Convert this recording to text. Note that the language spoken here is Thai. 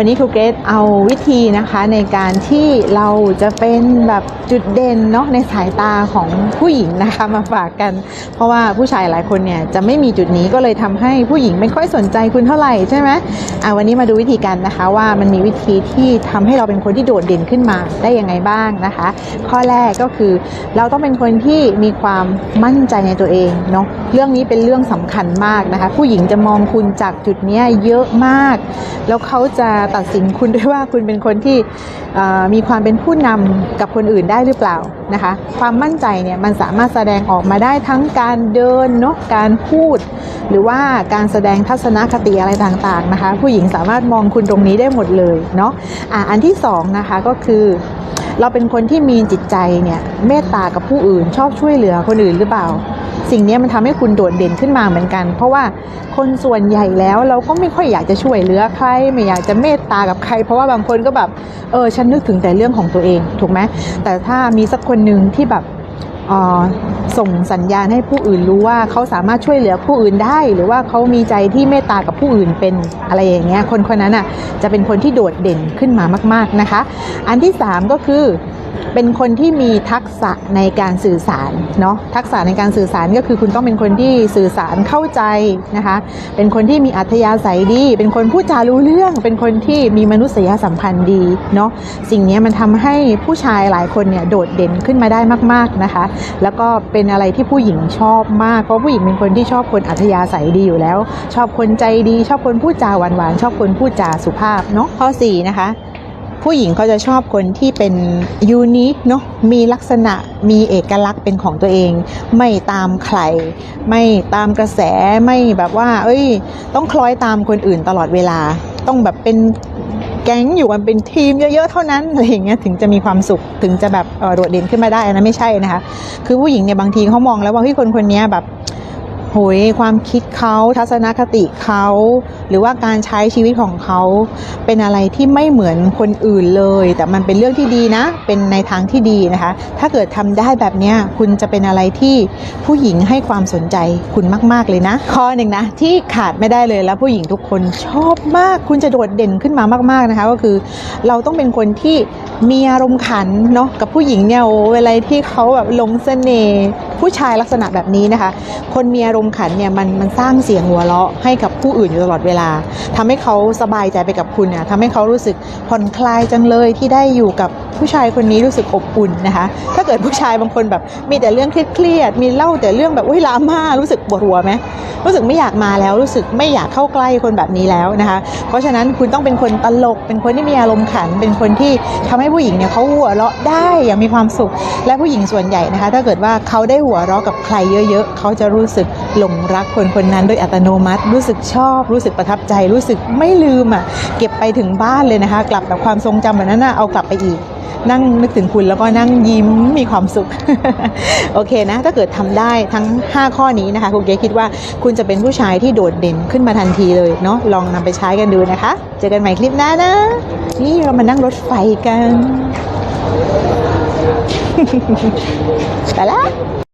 วันนี้ครูเกรซเอาวิธีนะคะในการที่เราจะเป็นแบบจุดเด่นเนาะในสายตาของผู้หญิงนะคะมาฝากกัน เพราะว่าผู้ชายหลายคนเนี่ยจะไม่มีจุดนี้ก็เลยทำให้ผู้หญิงไม่ค่อยสนใจคุณเท่าไหร่ใช่ไหมอะวันนี้มาดูวิธีกันนะคะว่ามันมีวิธีที่ทำให้เราเป็นคนที่โดดเด่นขึ้นมาได้ยังไงบ้างนะคะ ข้อแรกก็คือเราต้องเป็นคนที่มีความมั่นใจในตัวเองเนาะเรื่องนี้เป็นเรื่องสำคัญมากนะคะ ผู้หญิงจะมองคุณจากจุดนี้เยอะมาก แล้วเขาจะตัดสินคุณด้วยว่าคุณเป็นคนที่มีความเป็นผู้นำกับคนอื่นได้หรือเปล่านะคะ ความมั่นใจเนี่ยมันสามารถแสดงออกมาได้ทั้งการเดินเนาะการพูด หรือว่าการแสดงทัศนคติอะไรต่างๆนะคะ ผู้หญิงสามารถมองคุณตรงนี้ได้หมดเลยเนาะอะอันที่สองนะคะก็คือเราเป็นคนที่มีจิตใจเนี่ยเมตตากับผู้อื่นชอบช่วยเหลือคนอื่นหรือเปล่า สิ่งนี้มันทำให้คุณโดดเด่นขึ้นมาเหมือนกัน เพราะว่าคนส่วนใหญ่แล้วเราก็ไม่ค่อยอยากจะช่วยเหลือใครไม่อยากจะเมตตากับใคร เพราะว่าบางคนก็แบบเออฉันนึกถึงแต่เรื่องของตัวเองถูกไหมแต่ถ้ามีสักคนหนึ่งที่แบบอ่อส่งสัญญาณให้ผู้อื่นรู้ว่าเขาสามารถช่วยเหลือผู้อื่นได้ หรือว่าเขามีใจที่เมตตากับผู้อื่นเป็นอะไรอย่างเงี้ยคนคนนั้นอะจะเป็นคนที่โดดเด่นขึ้นมามาก ๆนะคะ อันที่สามก็คือ เป็นคนที่มีทักษะในการสื่อสารเนาะทักษะในการสื่อสารก็คือคุณต้องเป็นคนที่สื่อสารเข้าใจนะคะ เป็นคนที่มีอัธยาศัยดี เป็นคนพูดจารู้เรื่อง เป็นคนที่มีมนุษยสัมพันธ์ดีเนาะสิ่งนี้มันทำให้ผู้ชายหลายคนเนี่ยโดดเด่นขึ้นมาได้มาก ๆนะคะ แล้วก็เป็นอะไรที่ผู้หญิงชอบมากเพราะผู้หญิงเป็นคนที่ชอบคนอัธยาศัยดีอยู่แล้ว ชอบคนใจดี ชอบคนพูดจาหวานๆชอบคนพูดจาสุภาพเนาะข้อสี่นะคะ ผู้หญิงเขาจะชอบคนที่เป็นยูนิคเนาะมีลักษณะมีเอกลักษณ์เป็นของตัวเอง ไม่ตามใคร ไม่ตามกระแสไม่แบบว่า เอ้ย ต้องคล้อยตามคนอื่นตลอดเวลา ต้องแบบเป็นแก๊งอยู่กันเป็นทีมเยอะๆเท่านั้นอะไรอย่างเงี้ยถึงจะมีความสุขถึงจะแบบโดดเด่นขึ้นมาได้นนะไม่ใช่นะคะ คือผู้หญิงเนี่ยบางทีเขามองแล้วว่าเฮ้ยคนคนนี้แบบโหยความคิดเขาทัศนคติเขา หรือว่าการใช้ชีวิตของเขาเป็นอะไรที่ไม่เหมือนคนอื่นเลย แต่มันเป็นเรื่องที่ดีนะ เป็นในทางที่ดีนะคะ ถ้าเกิดทำได้แบบนี้คุณจะเป็นอะไรที่ผู้หญิงให้ความสนใจคุณมาก ๆเลยนะ ข้อหนึ่งนะที่ขาดไม่ได้เลยแล้วผู้หญิงทุกคนชอบมาก คุณจะโดดเด่นขึ้นมามาก ๆนะคะ ก็คือเราต้องเป็นคนที่มีอารมณ์ขันเนาะกับผู้หญิงเนี่ยโอ้เวลาที่เขาแบบลงเสน่ห์ผู้ชายลักษณะแบบนี้นะคะ คนมีอารมณ์ขันเนี่ยมันมันสร้างเสียงหัวเราะให้กับผู้อื่นอยู่ตลอดเวลาทำให้เขาสบายใจไปกับคุณเนี่ยทำให้เขารู้สึกผ่อนคลายจังเลยที่ได้อยู่กับผู้ชายคนนี้รู้สึกอบอุ่นนะคะ ถ้าเกิดผู้ชายบางคนแบบมีแต่เรื่องเครียดมีเล่าแต่เรื่องแบบอุ้ยลาม่ารู้สึกปวดหัวไหมรู้สึกไม่อยากมาแล้วรู้สึกไม่อยากเข้าใกล้คนแบบนี้แล้วนะคะ เพราะฉะนั้นคุณต้องเป็นคนตลก เป็นคนที่มีอารมณ์ขัน เป็นคนที่ทำให้ผู้หญิงเนี่ยเขาหัวเราะได้อย่างมีความสุข และผู้หญิงส่วนใหญ่นะคะ ถ้าเกิดว่าเขาได้หัวเราะกับใครเยอะ ๆ เขาจะรู้สึกหลงรักคนคนนั้นโดยอัตโนมัติ รู้สึกชอบ รู้สึกประทับใจรู้สึกไม่ลืมอะเก็บไปถึงบ้านเลยนะคะ กลับแบบความทรงจำแบบนั้นน่ะเอากลับไปอีก นั่งนึกถึงคุณแล้วก็นั่งยิ้มมีความสุข โอเคนะ ถ้าเกิดทำได้ทั้ง 5 ข้อนี้นะคะ คุณเก๋คิดว่าคุณจะเป็นผู้ชายที่โดดเด่นขึ้นมาทันทีเลยเนาะลองนำไปใช้กันดูนะคะ เจอกันใหม่คลิปหน้านะ นี่เรามานั่งรถไฟกัน ไปแล้ว